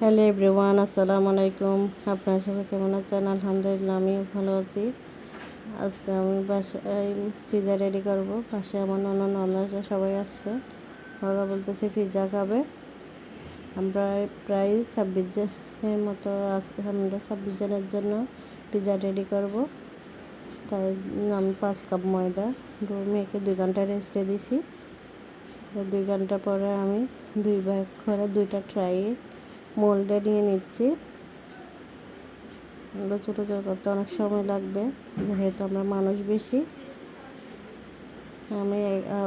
Hello everyone, আসসালামু আলাইকুম। আপনারা সবাই কেমন আছেন? আলহামদুলিল্লাহ, আমিও ভালো আছি। আজকে আমি বাসায় পিৎজা রেডি করব। পাশে আমার অন্যান্য অন্যরা সবাই আসছে। ওরা বলতেছে পিৎজা খাবে? আমরা প্রায় ছাব্বিশ জনের মতো আজকে আমরা ছাব্বিশ জনের জন্য পিৎজা রেডি করব। তাই আমি পাঁচ কাপ ময়দা মেয়েকে দুই ঘণ্টা রেস্টে দিছি। দুই ঘণ্টা পরে আমি দুই ভাগ করে দুইটা ট্রাই মোল্ডে নিয়ে নিচ্ছি। এগুলো ছোটো ছোটো করতে অনেক সময় লাগবে, যেহেতু আমরা মানুষ বেশি। আমি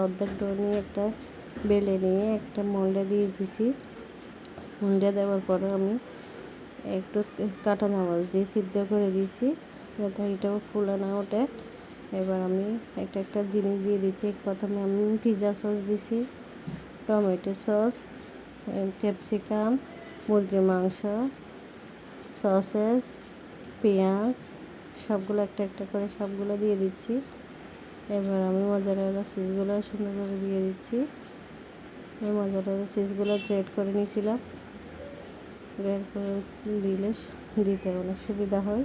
অর্ধেক ডো নিয়ে একটা বেলে নিয়ে একটা মোল্ডে দিয়ে দিছি। মোল্ডে দেওয়ার পরে আমি একটু কাটা চামচ দিয়ে সিদ্ধ করে দিয়েছি যাতে এটাও ফুলে না ওঠে। এবার আমি একটা একটা জিনিস দিয়ে দিচ্ছি। প্রথমে আমি পিৎজা সস দিছি, টমেটো সস ক্যাপসিকাম মুরগির মাংস, সসেস, পেঁয়াজ, সবগুলো একটা একটা করে সবগুলো দিয়ে দিচ্ছি। এবার আমি মজারেলা চিজগুলো সুন্দর করে দিয়ে দিচ্ছি। এই মজারেলা চিজগুলো গ্রেড করে নিয়েছিলাম। গ্রেড করে দিলে দিতে অনেক সুবিধা হয়।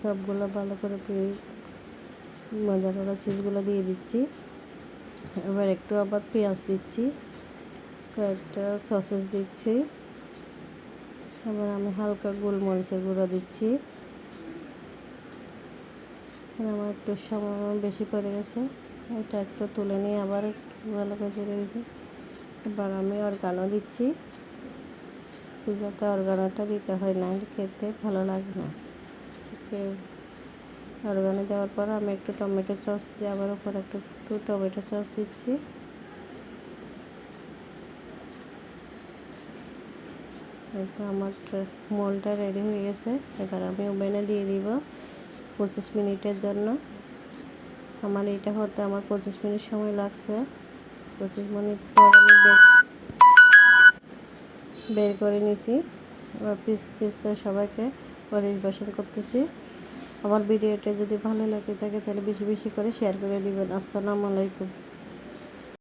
সবগুলো ভালো করে মজারেলা চিজগুলো দিয়ে দিচ্ছি। এবার একটু আবার পেঁয়াজ দিচ্ছি, কয়েকটা সসেস দিচ্ছি। এবার আমি হালকা গোলমরিচের গুঁড়ো দিচ্ছি। আমার একটু সময় বেশি পড়ে গেছে, এটা একটু তুলে নিয়ে আবার একটু ভালো ছেড়ে দিয়েছি এবার আমি অর্গানো দিচ্ছি। পিজাতে অর্গানোটা দিতে হয় না, খেতে ভালো লাগে না। অরগানি দেওয়ার পর আমি একটু টমেটো সস দিয়ে আবার উপর একটু একটু টমেটো সস দিচ্ছি। তো আমার মলটা রেডি হয়ে গেছে। এবার আমি ওভেনে দিয়ে দিব পঁচিশ মিনিটের জন্য। আমার এটা হতে আমার পঁচিশ মিনিট সময় লাগছে। পঁচিশ মিনিট পর আমি বের করে নিছি। পিস পিস করে সবাইকে পরিবেশন করতেছি। আমার ভিডিওটা যদি ভালো লাগে থাকে, তাহলে বেশি বেশি করে শেয়ার করে দিবেন। আসসালামু আলাইকুম।